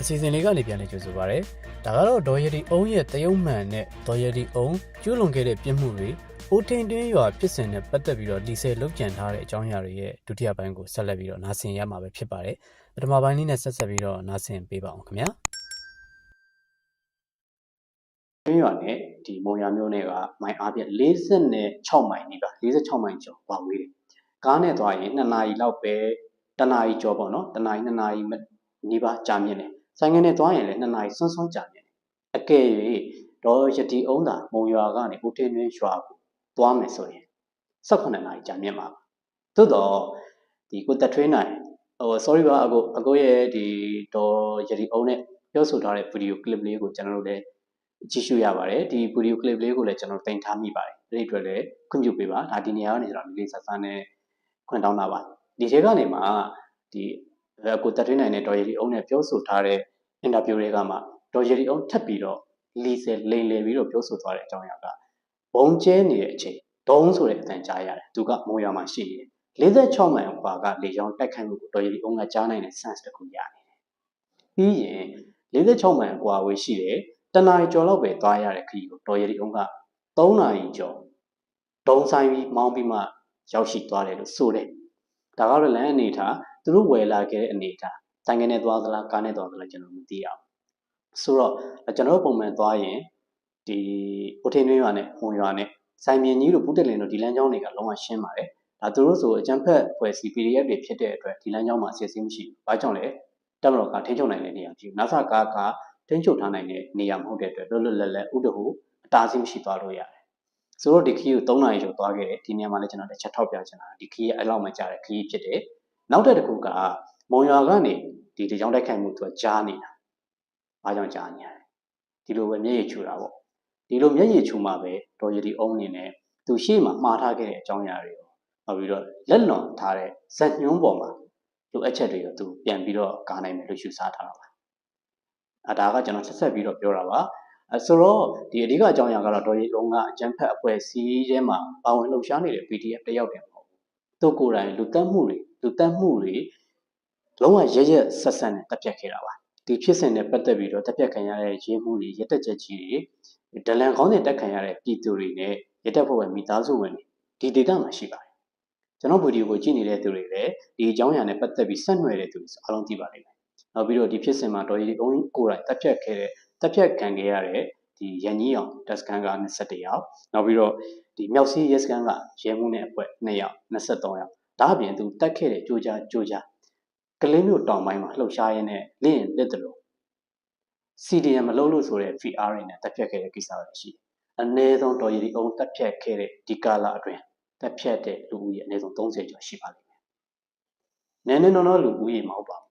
အစီအစဉ်လေးကနေပြန်လည်ကြိုဆိုပါရစေ။ဒါကတော့ဒေါ်ရည်ဒီအုံးရဲ့တယုံမှန်နဲ့ဒေါ်ရည်ဒီအုံးကျူးလွန်ခဲ့တဲ့ပြစ်မှုတွေအိုးထင်တွင်းရွာဖြစ်စဉ်နဲ့ပတ်သက်ပြီးတော့ဒီဆယ်လုတ်ကြံထားတဲ့အကြောင်းအရာတွေရဲ့ဒုတိယပိုင်းကိုဆက်လက်ပြီးတော့နားဆင်ရမှာပဲဖြစ်ပါတယ်။ပထမပိုင်းလေးနဲ့ဆက်ဆက်ပြီးတော့နားဆင်ပေးပါအောင်ခင်ဗျာ။ကျွန်းရွာနဲ့ဒီမုံရမျိုးနဲ့ကမိုင်အားဖြင့်46မိုင်နီးပါ46မိုင်ကျော်ပါဝေးတယ်။ကားနဲ့သွားရင်2နာရီလောက်ပဲတနာရီကျော်ပေါ့နော်။တနာရီ2နာရီနီးပါကြာမြင့်တယ်။ ဆိုင်ငယ်နဲ့သွားရင်လည်း2နာရီစွန်းစွန်းကြာမြင့်တယ်။အကယ်၍ဒေါ်ရတီအုံးသာမုံရွာကနေဦးထင်းတွင်းရွာကိုသွားမယ်ဆိုရင်18နာရီကြာမြင့်ပါပါ။သို့တော့ဒီကိုတက်ထွေးနိုင်ဟို sorry ပါအကိုအကိုရဲ့ဒီဒေါ်ရတီအုံးနဲ့ပြောဆိုထားတဲ့ video clip လေးကိုကျွန်တော်တို့လည်းကြည့်ရှုရပါတယ်ဒီ video clip လေးကိုလည်းကျွန်တော်တင်ထားမိပါတယ်အဲ့ဒီအတွက်လည်းခွင့်ပြုပေးပါဒါဒီနေရာကနေကျွန်တော်လေးဆက်ဆက်နဲ့ခွင့်တောင်းတာပါဒီထဲကနေမှဒီကိုတက်ထွေးနိုင်တဲ့ဒေါ်ရတီအုံးနဲ့ပြောဆိုထားတဲ့ interview တွေကမှဒေါ်ရတီအုံးထပ်ပြီးတော့လီဆယ်လိန်လေပြီးတော့ပြောဆိုသွားတဲ့အကြောင်းအရာကဘုံကျဲနေတဲ့အချိန်ဒုံးဆိုတဲ့အတန်ကြားရတယ်သူကမုံရမှာရှိတယ်46မိုင်ခွာကလေကြောင်းတိုက်ခိုက်မှုကိုဒေါ်ရတီအုံးကကြားနိုင်တဲ့ sense တစ်ခုရနေတယ်ပြီးရင်46မိုင်ကွာဝေးရှိတယ်တနာရီကျော်လောက်ပဲသွားရတဲ့ခရီးကိုဒေါ်ရတီအုံးက3နာရီကျော်ဒုံဆိုင်ပြီးမောင်းပြီးမှရောက်ရှိသွားတယ်လို့ဆိုတယ်ဒါကတော့လမ်းအနေထားသူတို့ဝယ်လာခဲ့တဲ့အနေထား ဆိုင်ငယ်နဲ့သွားသလားကားနဲ့သွားသလားကျွန်တော်မသိအောင်ဆိုတော့ကျွန်တော်တို့ပုံမှန်သွားရင်ဒီကိုထင်းတွင်းရွာနဲ့ဟွန်ရွာနဲ့ဆိုင်မြင်ကြီးတို့ပုတက်လင်တို့ဒီလမ်းကြောင်းတွေကလုံးဝရှင်းပါတယ်ဒါသူတို့ဆိုအကြံဖက်ဖွဲ့စီ PDF တွေဖြစ်တဲ့အတွက်ဒီလမ်းကြောင်းမှာအစီအစဉ်မရှိဘူး။ဘာကြောင့်လဲ။တက်မတော်ကထိန်းချုပ်နိုင်တဲ့နေရာဖြစ်ဘူး။နာဆာကားကထိန်းချုပ်ထားနိုင်တဲ့နေရာမဟုတ်တဲ့အတွက်လွတ်လွတ်လပ်လပ်ဥဒဟုအတားအဆီးမရှိသွားလို့ရတယ်။ဆိုတော့ဒီခီးကို3နာရီကျော်သွားခဲ့တယ်ဒီနေရာမှာလည်းကျွန်တော်တစ်ချက်ထောက်ပြချင်တာဒီခီးရဲ့အဲ့လောက်မှကြာတဲ့ခီးဖြစ်တယ်။နောက်တဲ့တစ်ခုက မုံရွာကနေဒီဒီကြောင်းတိုက်ခိုက်မှုသူကကြားနေတာ။ဘာကြောင့်ကြားနေရလဲ။ဒီလိုပဲမျက်ရည်ချူတာပေါ့။ဒီလိုမျက်ရည်ချူမှပဲဒေါ်ရတီအုံးအနေနဲ့သူရှေ့မှာမှားထားခဲ့တဲ့အကြောင်းအရာတွေကိုနောက်ပြီးတော့လက်လွန်ထားတဲ့ဇက်ညွှန်းပေါ်မှာလိုအပ်ချက်တွေကိုသူပြန်ပြီးတော့ကားနိုင်မယ်လို့ယူဆထားတာပါအဲဒါကကျွန်တော်ဆက်ဆက်ပြီးတော့ပြောတာပါအဲဆိုတော့ဒီအဓိကအကြောင်းအရာကတော့ဒေါ်ရီလုံးကအကြံဖက်အဖွဲ့အစည်းထဲမှာပါဝင်လှုပ်ရှားနေတဲ့ PDF တယောက်တည်းမဟုတ်ဘူးသူကိုယ်တိုင်လူတက်မှုတွေလူတက်မှုတွေ လုံးဝရရက်ဆက်ဆက်နဲ့တက်ပြတ်ခဲ့တာပါဒီဖြစ်စဉ်နဲ့ပတ်သက်ပြီးတော့တက်ပြတ်ခံရတဲ့ရင်းမှုတွေရက်တက်ချက်ကြီးတွေဒလန်ကောင်းတွေတက်ခံရတဲ့ပြည်သူတွေနဲ့ရက်တက်ဖို့ပဲမိသားစုဝင်တွေဒီဒေတာမှာရှိပါတယ်ကျွန်တော်ဗီဒီယိုကိုကြည့်နေတဲ့သူတွေလည်းဒီအကြောင်းအရာနဲ့ပတ်သက်ပြီးဆက်နွယ်တဲ့သူတွေအားလုံးသိပါလိမ့်မယ်။နောက်ပြီးတော့ဒီဖြစ်စဉ်မှာဒေါ်ရီအုံးကိုယ်တိုင်တက်ဖြတ်ခဲ့တဲ့တက်ဖြတ်ခံခဲ့ရတဲ့ဒီရန်ကြီးအောင်တက်စကန်က21ယောက်နောက်ပြီးတော့ဒီမြောက်စီးရဲစကန်ကရဲမှုနဲ့အဖွဲ့2ယောက်23ယောက်ဒါအပြင်သူတက်ခဲ့တဲ့ကြိုးကြားကြိုးကြား ကလင်းမျိုးတောင်ပိုင်းမှာလှုပ်ရှားရင်းနဲ့လင်းရင်လက်တလို့ CDM မလုပ်လို့ဆိုတဲ့ VR တွေနဲ့တက်ဖြတ်ခဲ့တဲ့ကိစ္စတွေရှိတယ်။အနည်းဆုံးဒေါ်ရီအုံးတက်ဖြတ်ခဲ့တဲ့ဒီကာလာအတွင်းတက်ဖြတ်တဲ့လူဦးရေအနည်းဆုံး30ကျော်ရှိပါလိမ့်မယ်။နည်းနည်းနော်နော်လူဦးရေမဟုတ်ပါဘူး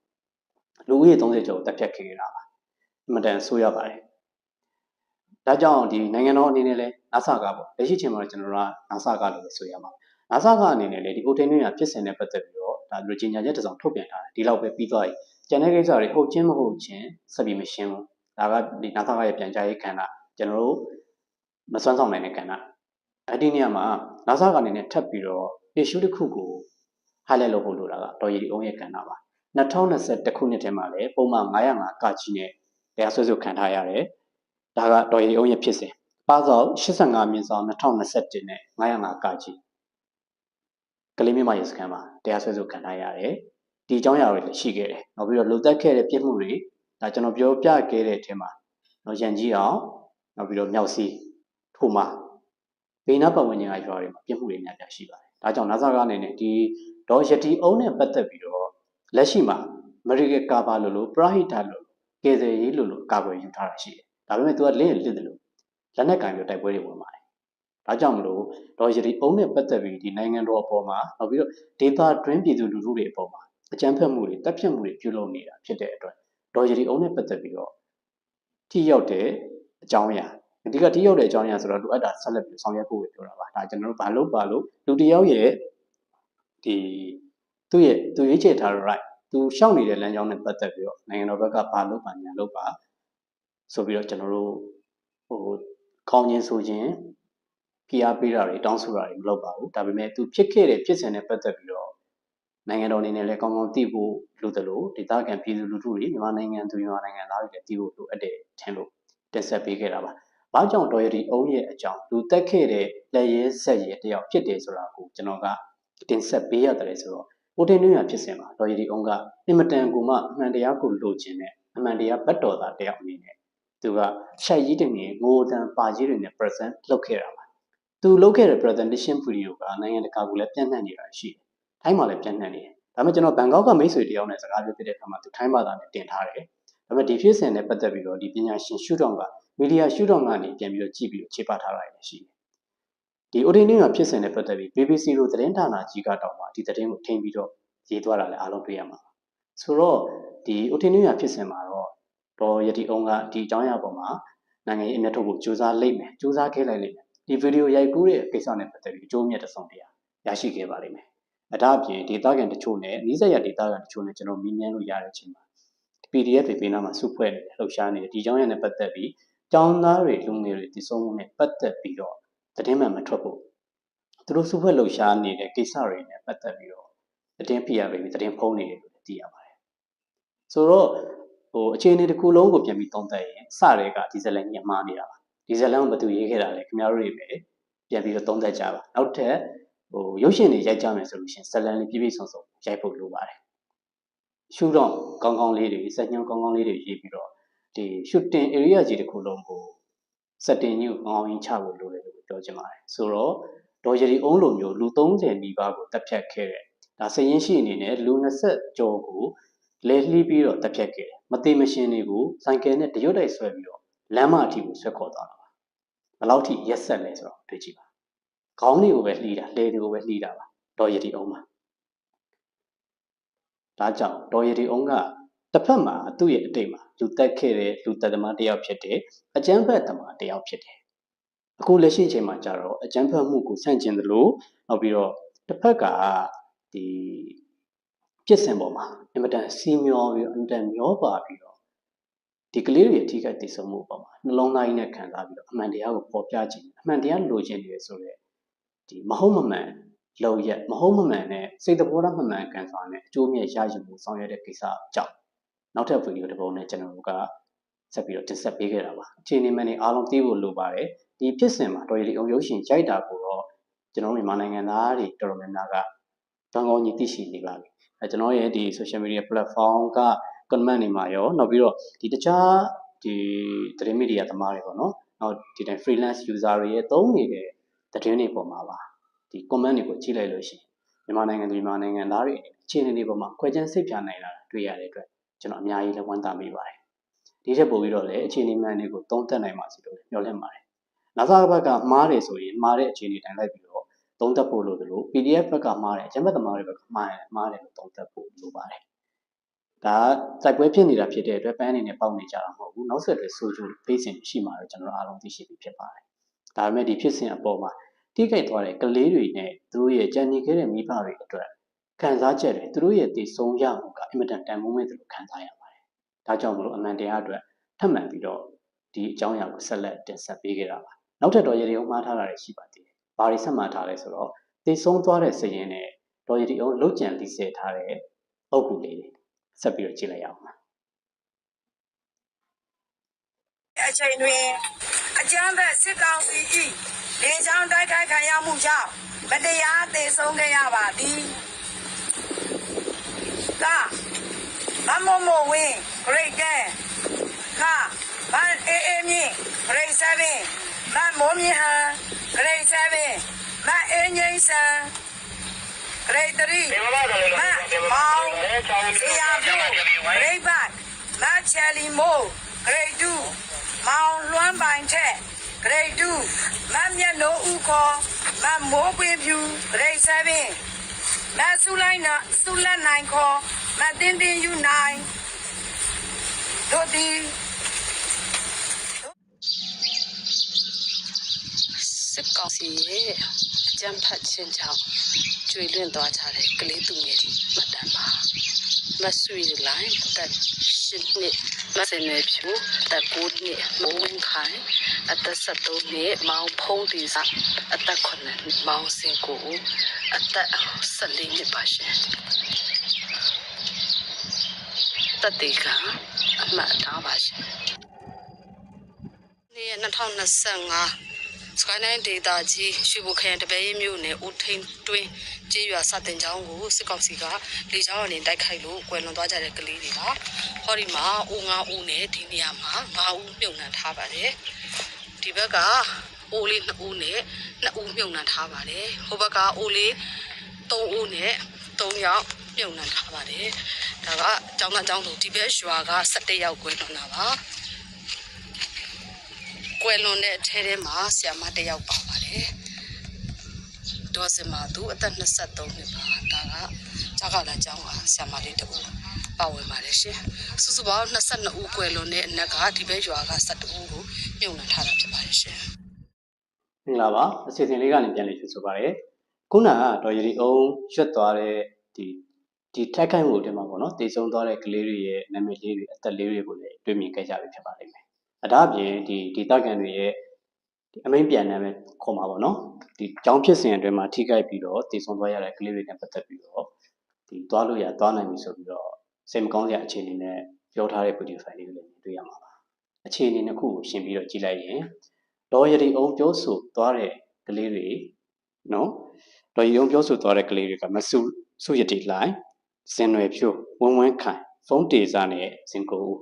။လူဦးရေ30ကျော်တက်ဖြတ်ခဲ့ကြတာပါ။အမတန်ဆိုးရပါတယ်။ဒါကြောင့်ဒီနိုင်ငံတော်အနေနဲ့လည်း NASA ကပေါ့လက်ရှိချိန်မှာကျွန်တော်တို့က NASA ကလို့ဆိုရမှာ။ NASA ကအနေနဲ့လည်းဒီ container ရဖြစ်စဉ်နဲ့ပတ်သက်ပြီး တော့ဒါလိုကြီးညာချက်တစ်စောင်ထုတ်ပြန်ထားတယ်။ဒီလောက်ပဲပြီးသွားပြီ။ကျန်တဲ့ကိစ္စတွေဟုတ်ချင်းမဟုတ်ချင်းဆက်ပြီးမရှင်းဘူး။ဒါကဒီ NASA ကရဲ့ပြန်ကြားရေးခန္ဓာကျွန်တော်တို့မစွမ်းဆောင်နိုင်တဲ့ကဏ္ဍအဲ့ဒီနေရာမှာ NASA ကနေနဲ့ထပ်ပြီးတော့ issue တစ်ခုကို highlight လုပ်ဖို့လိုတာကတော်ရည်အုံးရဲ့ကဏ္ဍပါ2021ခုနှစ်ထဲမှာလည်းပုံမှန်905ကကြီးနဲ့တရားစွဲဆိုခံထားရတယ်ဒါကတော်ရည်အုံးရဲ့ဖြစ်စဉ်ပါဆောင်85မြင်းဆောင်2021နဲ့905ကကြီးကလေးမြမရေစခန်းမှာ တရားစွဲဆိုခံထားရတယ်ဒီအကြောင်းအရာတွေလည်းရှိခဲ့တယ်နောက်ပြီးတော့လိုသက်ခဲ့တဲ့ပြစ်မှုတွေဒါကျွန်တော်ပြောပြခဲ့တဲ့အထက်မှာတော့ရန်ကြီးအောင်နောက်ပြီးတော့မြောက်စီထိုမှာဘေးနားပတ်ဝန်းကျင်ကရွာတွေမှာပြစ်မှုတွေများပြားရှိပါတယ်။ဒါကြောင့် NASA ကအနေနဲ့ဒီဒေါ်ယတီအုံးနဲ့ပတ်သက်ပြီးတော့လက်ရှိမှာ American ကာဘာလို့လို့ Prahita လို့ကယ်ဆယ်ရေးလို့လို့ကာကွယ်ယူထားတာရှိတယ်။ဒါပေမဲ့သူကလင်းလစ်တယ်လို့လက်နက်ကင်ပြီးတိုက်ပွဲတွေဝင်ပါတယ်။ ဒါကြောင့်မလို့ဒေါ်ယတီအုံးနဲ့ပတ်သက်ပြီးဒီနိုင်ငံတော်အပေါ်မှာနောက်ပြီးတော့ဒေတာတွင်းပြည်သူလူထုတွေအပေါ်မှာအကြမ်းဖက်မှုတွေတပ်ဖြတ်မှုတွေပြုလုပ်နေတာဖြစ်တဲ့အတွက်ဒေါ်ယတီအုံးနဲ့ပတ်သက်ပြီးတော့ထိရောက်တဲ့အကြောင်းအရာအဓိကတိရောက်တဲ့အကြောင်းအရာဆိုတော့လိုအပ်တာဆက်လက်ပြီးဆောင်ရွက်ဖို့ပဲပြောတာပါဒါကျွန်တော်တို့ဘာလို့ပါလို့လူတယောက်ရဲ့ဒီသူ့ရဲ့သူရွေးချယ်ထားတဲ့ right သူရှောက်နေတဲ့လမ်းကြောင်းနဲ့ပတ်သက်ပြီးတော့နိုင်ငံတော်ဘက်ကဘာလို့ပါညာလို့ပါဆိုပြီးတော့ကျွန်တော်တို့ဟိုကောင်းခြင်းဆိုခြင်း ဖိအားပေးတာတွေတောင်းဆိုတာတွေမလုပ်ပါဘူးဒါပေမဲ့သူဖြစ်ခဲ့တဲ့ဖြစ်စဉ်နဲ့ပတ်သက်ပြီးတော့နိုင်ငံတော်အနေနဲ့လည်းကောင်းကောင်းသိဖို့လိုသလိုဒေသခံပြည်သူလူထုတွေမြန်မာနိုင်ငံသူမြန်မာနိုင်ငံသားတွေလည်းသိဖို့လိုအပ်တယ်ထင်လို့တင်ဆက်ပေးခဲ့တာပါ။ဘာကြောင့်တော်ရည်အုံးရဲ့အကြောင်းလူတက်ခဲ့တဲ့လက်ရဲဆက်ရဲတယောက်ဖြစ်တယ်ဆိုတာကိုကျွန်တော်ကတင်ဆက်ပေးရတယ်ဆိုတော့ဦးတင်နှင်းရဖြစ်စဉ်မှာတော်ရည်အုံးကအင်မတန်ကိုမှအမှန်တရားကိုလိုချင်တဲ့အမှန်တရားဘတ်တော်သားတယောက်အနေနဲ့သူကရှိုက်ကြီးတင်ငယ်ငိုတန်ပါကြီးတွေနဲ့ present လုပ်ခဲ့တာပါ။ သူလုပ်ခဲ့တဲ့ presentation video ကနိုင်ငံတကာကိုလည်းပြန့်နှံ့နေတာရှိတယ်။ထိုင်းမှာလည်းပြန့်နှံ့နေတယ်။ဒါပေမဲ့ကျွန်တော်ဘန်ကောက်ကမိတ်ဆွေတယောက်နဲ့စကားပြောပြတဲ့အခါမှာသူထိုင်းဘာသာနဲ့တင်ထားတယ်။ဒါပေမဲ့ဒီဖြစ်စဉ်နဲ့ပတ်သက်ပြီးတော့ဒီပညာရှင်ရှုထောင့်ကမီဒီယာရှုထောင့်ကနေပြန်ပြီးတော့ကြည့်ပြီးတော့ခြေပထားတာလည်းရှိတယ်။ဒီ ODN ကဖြစ်စဉ်နဲ့ပတ်သက်ပြီး BBC လိုသတင်းဌာနကြီးကတောင်မှဒီသတင်းကိုထိန်းပြီးတော့ရေးသွားတာလည်းအားလုံးတွေ့ရမှာပါ။ဆိုတော့ဒီ ODN ကဖြစ်စဉ်မှာတော့ဒေါ်ယတိအောင်ကဒီအကြောင်းအရာပေါ်မှာနိုင်ငံရေးအမျက်ထုတ်ဖို့စူးစမ်းလိုက်မယ်စူးစမ်းခဲ့လိုက်လိမ့်မယ် ဒီဗီဒီယိုရိုက်ကူးတဲ့ကိစ္စနဲ့ပတ်သက်ပြီးအကျိုးမြတ်တစ်စုံတရာရရှိခဲ့ပါလိမ့်မယ်အဒါအပြင်ဒေတာကန်တချို့နဲ့နီးစပ်ရဒေတာကန်တချို့နဲ့ကျွန်တော်မြင်မြန်လို့ရတဲ့အချိန်မှာ PDF တွေပေးနာမှာစုဖွဲ့နေတယ်လှုပ်ရှားနေတယ်ဒီအကြောင်းအရာနဲ့ပတ်သက်ပြီးကျောင်းသားတွေလူငယ်တွေတည်ဆုံမှုနဲ့ပတ်သက်ပြီးတော့သတင်းမှန်မထွက်ဖို့သူတို့စုဖွဲ့လှုပ်ရှားနေတဲ့ကိစ္စတွေနဲ့ပတ်သက်ပြီးတော့သတင်းပြရပြီးသတင်းဖုံးနေတယ်လို့သိရပါတယ်ဆိုတော့ဟိုအခြေအနေတစ်ခုလုံးကိုပြန်ပြီးသုံးသပ်ရင်စတဲ့ကဒီဇလန်ကြီးအမှားနေတာပါ ဒီဇလန်ကိုဘယ်သူရေးခဲ့တာလဲခင်ဗျားတို့တွေပဲပြန်ပြီးတော့သုံးသပ်ကြပါနောက်ထပ်ဟိုရုပ်ရှင်တွေရိုက်ကြမယ်ဆိုလို့ရှိရင်ဇလန်လေးပြည့်ပြည့်စုံစုံရိုက်ဖို့လိုပါတယ်ရှူတော့ကောင်းကောင်းလေးတွေစက်ညွှန်းကောင်းကောင်းလေးတွေရေးပြီးတော့ဒီ shooting area ကြီးတစ်ခုလုံးကို setting ကြီးကိုကောင်းကောင်းကြီးချဖို့လိုတယ်လို့ပြောချင်ပါတယ်ဆိုတော့ဒေါ်ရီအုံးလိုမျိုးလူ30နီးပါးကိုတပ်ဖြတ်ခဲ့တဲ့ဒါစရင်ရှိအနေနဲ့လူ20ကျော်ကိုလဲလှီးပြီးတော့တပ်ဖြတ်ခဲ့တယ်မသိမရှင်တွေကိုဆိုင်ကယ်နဲ့တရွတ်တိုက်ဆွဲပြီးတော့လမ်းမအထိကိုဆွဲခေါ်သွားတာပါ ဘယ်လောက်ထိရက်ဆက်လဲဆိုတော့တွေ့ကြည့်ပါခေါင်းတွေကိုပဲလှီးတာလဲတွေကိုပဲလှီးတာပါဒေါ်ရီအုံးမှာဒါကြောင့်ဒေါ်ရီအုံးကတစ်ဖက်မှာသူ့ရဲ့အတိတ်မှာလူတက်ခဲ့တဲ့လူတက်သမားတစ်ယောက်ဖြစ်တယ်အကျန်းဖက်သမားတစ်ယောက်ဖြစ်တယ်အခုလက်ရှိအချိန်မှာကြတော့အကျန်းဖက်မှုကိုဆန့်ကျင်သလိုနောက်ပြီးတော့တစ်ဖက်ကဒီပြစ်စင်ပေါ်မှာအင်မတန်စီမျောပြီးတော့အင်မတန်မျောပါပြီးတော့ ဒီကလေးတွေအထီးကတည်ဆုံမှုပေါ်မှာနှလုံးသားကြီးနဲ့ခံစားပြီးတော့အမှန်တရားကိုပေါ်ပြခြင်းအမှန်တရားလိုချင်နေရဆိုတော့ဒီမဟုတ်မမှန်လုံရက်မဟုတ်မမှန်နဲ့စိတ်တဘောထားမမှန်ကန်စွာနဲ့အကျိုးမြတ်ရယူမှုဆောင်ရွက်တဲ့ကိစ္စကြောင့်နောက်ထပ်ဗီဒီယိုတစ်ပုဒ်နဲ့ကျွန်တော်တို့ကဆက်ပြီးတော့တင်ဆက်ပေးခဲ့တာပါအခြေအနေမှန်နေအားလုံးသိဖို့လိုပါတယ်ဒီဖြစ်စဉ်မှာတော်ရည်အောင်ရုပ်ရှင်ရိုက်တာကိုတော့ကျွန်တော်မြန်မာနိုင်ငံသားတွေတော်တော်များများကတောင်းကောင်းကြီးသိရှိနေပါပြီအဲကျွန်တော်ရဲ့ဒီ social media platform က comment တွေမှာရောနောက်ပြီးတော့ဒီတခြားဒီသတင်းမီဒီယာသမားတွေပေါ့နော်နောက်ဒီတိုင်း freelance user တွေရဲ့သုံးနေတဲ့သတင်းတွေပေါ်မှာပါဒီ comment တွေကိုကြည့်လိုက်လို့ရှိရင်မြန်မာနိုင်ငံသူမြန်မာနိုင်ငံသားတွေအခြေအနေတွေပေါ်မှာခွဲခြမ်းစိတ်ပြနိုင်လာတာတွေ့ရတဲ့အတွက်ကျွန်တော်အများကြီးလည်းဝမ်းသာမိပါတယ်ဒီထက်ပိုပြီးတော့လည်းအခြေအနေမှန်တွေကိုသုံးသပ်နိုင်ပါစေလို့ပြောလင့်ပါတယ်နောက်စားဘက်ကမှားတယ်ဆိုရင်မှားတဲ့အခြေအနေတိုင်းလိုက်ပြီးတော့သုံးသပ်ဖို့လိုသလို PDF ဘက်ကမှားတယ်အကျဉ်းဘက်သမားတွေဘက်ကမှားတယ်မှားတယ်လို့သုံးသပ်ဖို့လိုပါတယ် ဒါစိုက်ပွဲဖြစ်နေတာဖြစ်တဲ့အတွက်ပန်းအနေနဲ့ပေါက်နေကြတာမဟုတ်ဘူးနောက်ဆက်တွဲဆိုချိုဖေးစင်ရှိမှာတော့ကျွန်တော်အားလုံးသိရှိပြီးဖြစ်ပါတယ်ဒါပေမဲ့ဒီဖြစ်စဉ်အပေါ်မှာတိကျသွားတဲ့ကလေးတွေနဲ့သူတို့ရဲ့ကြံ့နေခဲ့တဲ့မိဘတွေအတွက်ခံစားချက်တွေသူတို့ရဲ့တည်ဆုံးရမှုကအင်မတန်တန်ဖိုးမဲ့သူလို့ခံစားရပါတယ်ဒါကြောင့်မလို့အမှန်တရားအတွက်ထပ်မံပြီးတော့ဒီအကြောင်းအရာကိုဆက်လက်တင်ဆက်ပေးခဲ့တာပါနောက်ထပ်တော့ရေဒီယိုမှားထားတာတွေရှိပါသေးတယ်ဘာတွေဆက်မှားထားလဲဆိုတော့တည်ဆုံးသွားတဲ့စည်ရင်နဲ့ဒေါ်ရီဒီအောင်လုတ်ကြံလိစေထားတဲ့အုပ်ကူလေးတွေ ဆက်ပြီးတော့ကြည့်လိုက်ရအောင်ပါအချိန်တွင်အကြမ်းဖက်စစ်ကောင်စီ၏လေကြောင်းတိုက်ခိုက်ခံရမှုကြောင့်မတရားသေဆုံးခဲ့ရပါသည်ကမမမဝင်း great day ကမန်အေးအေးမြင့် great 7မန်မိုးမြင့်ဟန် great 7မန်အင်းငိမ့်ဆန် great 3မန်မောင်စီယာပြို great back မန်ချယ်လီမိုး great 2မောင်လွမ်းပိုင်ထက် grade 2မတ်မြတ်နိုးဦးခေါ်မတ်မိုးပွေဖြူ grade 7မတ်စုလိုက်နာစုလက်နိုင်ခေါ်မတ်တင်းတင်းယူနိုင်တို့ဒီစစ်ကောင်စီရဲ့အကြမ်းဖက်ခြင်းကြောင့် ကျွေလွင့်သွားကြတဲ့ကလေးသူငယ်တွေမှတ်တမ်းပါမဆွေလိုင်းတက်ရှစ်နှစ်မစနေဖြူတက်ကိုနှစ်မိုးဝင်းခိုင်အသက်73နှစ်မောင်ဖုံးဒီစာအသက်9နှစ်မောင်စင်ကိုအသက်14နှစ်ပါရှင်တက်တေကအမှတ်ထားပါရှင်နေ့2025 စကိုင်းတိုင်းဒေတာကြီးရွှေဘိုခရိုင်တပည့်မြို့နယ်ဦးထိန်တွင်းကျေးရွာစတင်ကျောင်းကိုစစ်ကောင်စီကလေကြောင်းအနေနဲ့တိုက်ခိုက်လို့ကွယ်လွန်သွားကြတဲ့ကလေးတွေကဟောဒီမှာဦးငါဦးနဲ့ဒီနေရာမှာငါဦးမြုံနှံထားပါတယ်ဒီဘက်ကအိုးလေး2ဦးနဲ့2ဦးမြုံနှံထားပါတယ်ဟိုဘက်ကအိုးလေး3ဦးနဲ့3ယောက်မြုံနှံထားပါတယ်ဒါကကျောင်းသားကျောင်းသူဒီဘက်ရွာက17ယောက်ကွယ်လွန်တာပါ ကွယ်လွန်တဲ့အထဲထဲမှာဆရာမတစ်ယောက်ပါပါတယ်။ဒေါ်စင်မာသူအသက်23နှစ်ပါ။ဒါကကြောက်ကလာကျောင်းကဆရာမလေးတူပါဝင်ပါတယ်ရှင်။စုစုပေါင်း22ဦးကွယ်လွန်တဲ့အနက်ကဒီဘက်ရွာက17ဦးကိုမြုံနှံထားတာဖြစ်ပါတယ်ရှင်မင်္ဂလာပါအစီအစဉ်လေးကနေပြန်လည်ကြိုဆိုပါရစေခုနကဒေါ်ရီအောင်ရွတ်သွားတဲ့ဒီဒီတက်ခိုက်မှုအတွင်းမှာပေါ့နော်တည်ဆုံသွားတဲ့ကလေးတွေရဲ့နာမည်လေးတွေအသက်လေးတွေကိုလည်းတွေ့မြင်ခဲ့ကြပြီဖြစ်ပါလိမ့်မယ် အဒါအပြင်ဒီဒေတာကန်တွေရဲ့ဒီအမိန်ပြန်နာမည်ခေါ်မှာပေါ့နော်ဒီကြောင်းဖြစ်စဉ်အတွင်းမှာထိခိုက်ပြီးတော့တည်ဆုံသွားရတဲ့ကလေးတွေနဲ့ပတ်သက်ပြီးတော့ဒီသွားလို့ရသွားနိုင်ပြီဆိုပြီးတော့စိတ်မကောင်းစရာအခြေအနေနဲ့ပြောထားတဲ့ video file လေးကိုလည်းတွေ့ရမှာပါအခြေအနေတစ်ခုကိုရှင်းပြီးတော့ကြည့်လိုက်ရင်ဒေါ်ရည်အောင်ပြောဆိုသွားတဲ့ကလေးတွေနော်ဒေါ်ရည်အောင်ပြောဆိုသွားတဲ့ကလေးတွေကမဆုဆုရတိလိုက်စင်ရွယ်ဖြိုးဝင်းဝင်းခိုင်ဖုန်းတေစာနဲ့စင်ကိုဦး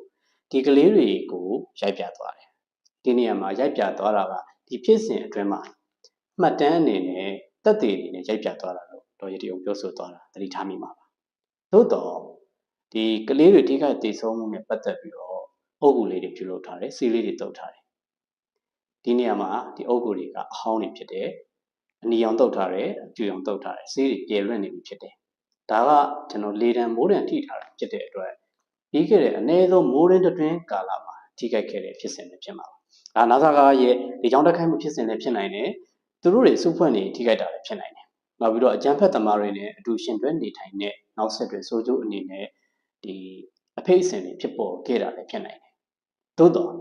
ဒီကလေးတွေကိုရိုက်ပြသွားတယ်ဒီနေရာမှာရိုက်ပြသွားတာကဒီဖြစ်စဉ်အတွင်းမှာမှတ်တမ်းအနေနဲ့တက်သေးအနေနဲ့ရိုက်ပြသွားတာလို့ဒေါ်ရည်အောင်ပြောဆိုသွားတာသတိထားမိမှာပါသို့တော့ဒီကလေးတွေထိခိုက်ဒေဆုံးမှုနဲ့ပတ်သက်ပြီးတော့အုပ်ကူလေးတွေပြုလုပ်ထားတယ်စီလေးတွေတုပ်ထားတယ်ဒီနေရာမှာဒီအုပ်ကိုတွေကအဟောင်းတွေဖြစ်တယ်အနီအောင်တုတ်ထားတယ်အပြူအောင်တုတ်ထားတယ်ဆေးတွေပြဲလွင့်နေပြီဖြစ်တယ်ဒါကကျွန်တော်လေတံမိုးတံထိထားတာဖြစ်တဲ့အတွက် ပြီးခဲ့တဲ့အနည်းဆုံးမိုးရင်းတွင်ကာလမှာထိခိုက်ခဲ့တဲ့ဖြစ်စဉ်တွေဖြစ်မှာပါဒါနာဆာကရဲ့ဒီကြောင့်တက်ခိုက်မှုဖြစ်စဉ်တွေဖြစ်နိုင်တယ်သူတို့တွေစုဖွဲ့နေထိခိုက်တာလည်းဖြစ်နိုင်တယ်နောက်ပြီးတော့အကြမ်းဖက်သမားတွေနဲ့အတူရှင်တွဲနေထိုင်တဲ့နောက်ဆက်တွဲစိုးကျိုးအနေနဲ့ဒီအဖိတ်အစဉ်တွေဖြစ်ပေါ်ခဲ့တာလည်းဖြစ်နိုင်တယ်သို့တော့